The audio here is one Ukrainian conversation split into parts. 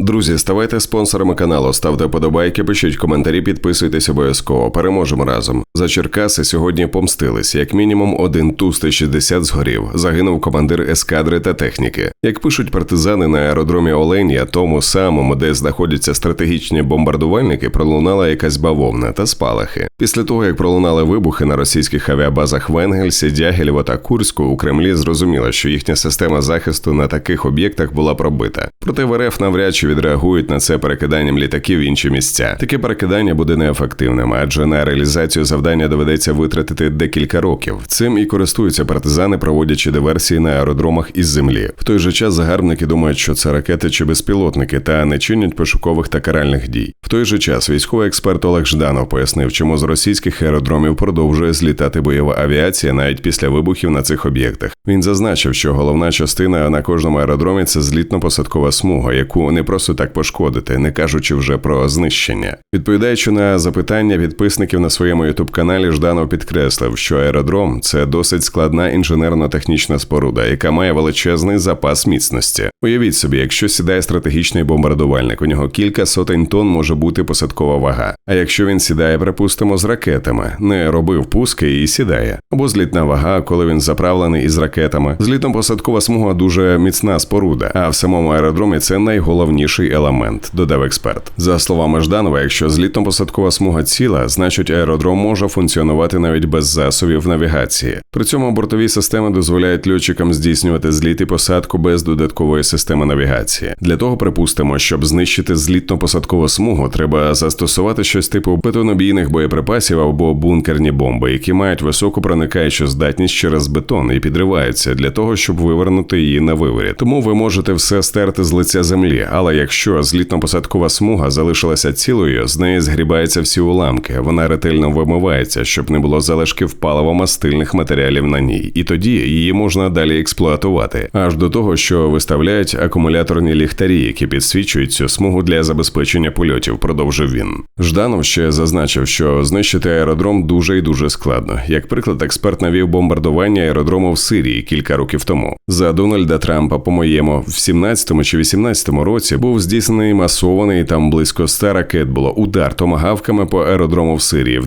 Друзі, ставайте спонсорами каналу, ставте подобайки, пишіть коментарі, підписуйтесь обов'язково. Переможемо разом. За Черкаси сьогодні помстились. Як мінімум, один Ту-160 згорів. Загинув командир ескадри та техніки. Як пишуть партизани на аеродромі Оленя, тому самому, де знаходяться стратегічні бомбардувальники, пролунала якась бавовна та спалахи. Після того, як пролунали вибухи на російських авіабазах в Енгельсі, Дягілєво та Курську, у Кремлі зрозуміло, що їхня система захисту на таких об'єктах була пробита. Проте в РФ навряд чи відреагують на це перекиданням літаків в інші місця. Таке перекидання буде неефективним, адже на реалізацію завдання доведеться витратити декілька років. Цим і користуються партизани, проводячи диверсії на аеродромах із землі. В той же час загарбники думають, що це ракети чи безпілотники, та не чинять пошукових та каральних дій. В той же час військовий експерт Олег Жданов пояснив, чому з російських аеродромів продовжує злітати бойова авіація навіть після вибухів на цих об'єктах. Він зазначив, що головна частина на кожному аеродромі це злітно-посадкова смуга, яку не просто так пошкодити, не кажучи вже про знищення. Відповідаючи на запитання підписників на своєму ютуб каналі, Жданов підкреслив, що аеродром це досить складна інженерно-технічна споруда, яка має величезний запас міцності. Уявіть собі, якщо сідає стратегічний бомбардувальник, у нього кілька сотень тонн може бути посадкова вага. А якщо він сідає, припустимо, з ракетами, не робив пуски і сідає, або злітна вага, коли він заправлений із ракетами. Злітом посадкова смуга дуже міцна споруда, а в самому аеродромі це найголовніший елемент, додав експерт. За словами Жданова, якщо злітно-посадкова смуга ціла, значить аеродром може функціонувати навіть без засобів навігації. При цьому бортові системи дозволяють льотчикам здійснювати зліт і посадку без додаткової системи навігації. Для того припустимо, щоб знищити злітно-посадкову смугу, треба застосувати щось типу бетонобійних боєприпасів або бункерні бомби, які мають високу проникаючу здатність через бетон і підриваються для того, щоб вивернути її на виворі. Тому ви можете все стерти з лиця землі, але якщо злітно-посадкова смуга залишилася цілою, з неї згрібаються всі уламки. Вона ретельно вимивається, щоб не було залишків паливо-мастильних матеріалів на ній, і тоді її можна далі експлуатувати, аж до того, що виставляють акумуляторні ліхтарі, які підсвічують цю смугу для забезпечення польотів. Продовжив він. Жданов ще зазначив, що знищити аеродром дуже і дуже складно. Як приклад, експерт навів бомбардування аеродрому в Сирії кілька років тому. За Дональда Трампа, по-моєму, в 17 чи 18 році був здійснений масований там близько ста ракет було удар томагавками по аеродрому в Сирії в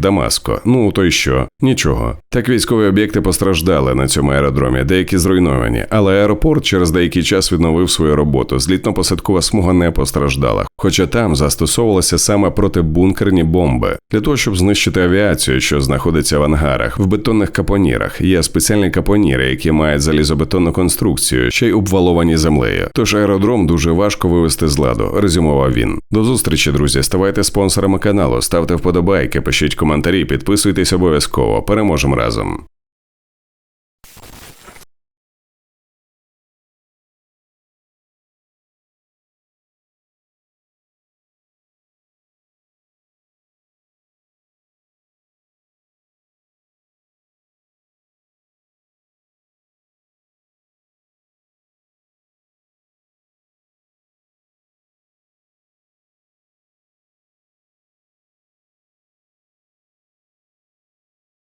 Дамаско. Ну то й що? Нічого. Так військові об'єкти постраждали на цьому аеродромі, деякі зруйновані, але аеропорт через деякий час відновив свою роботу. Злітно-посадкова смуга не постраждала, хоча там застосовувалися саме протибункерні бомби для того, щоб знищити авіацію, що знаходиться в ангарах, в бетонних капонірах. Є спеціальні капоніри, які мають залізобетонну конструкцію, ще й обваловані землею. Тож аеродром дуже важко вивести з ладу, резюмував він. До зустрічі, друзі. Ставайте спонсорами каналу, ставте вподобайки, пишіть коментарі, підписуйтесь обов'язково. Переможемо разом.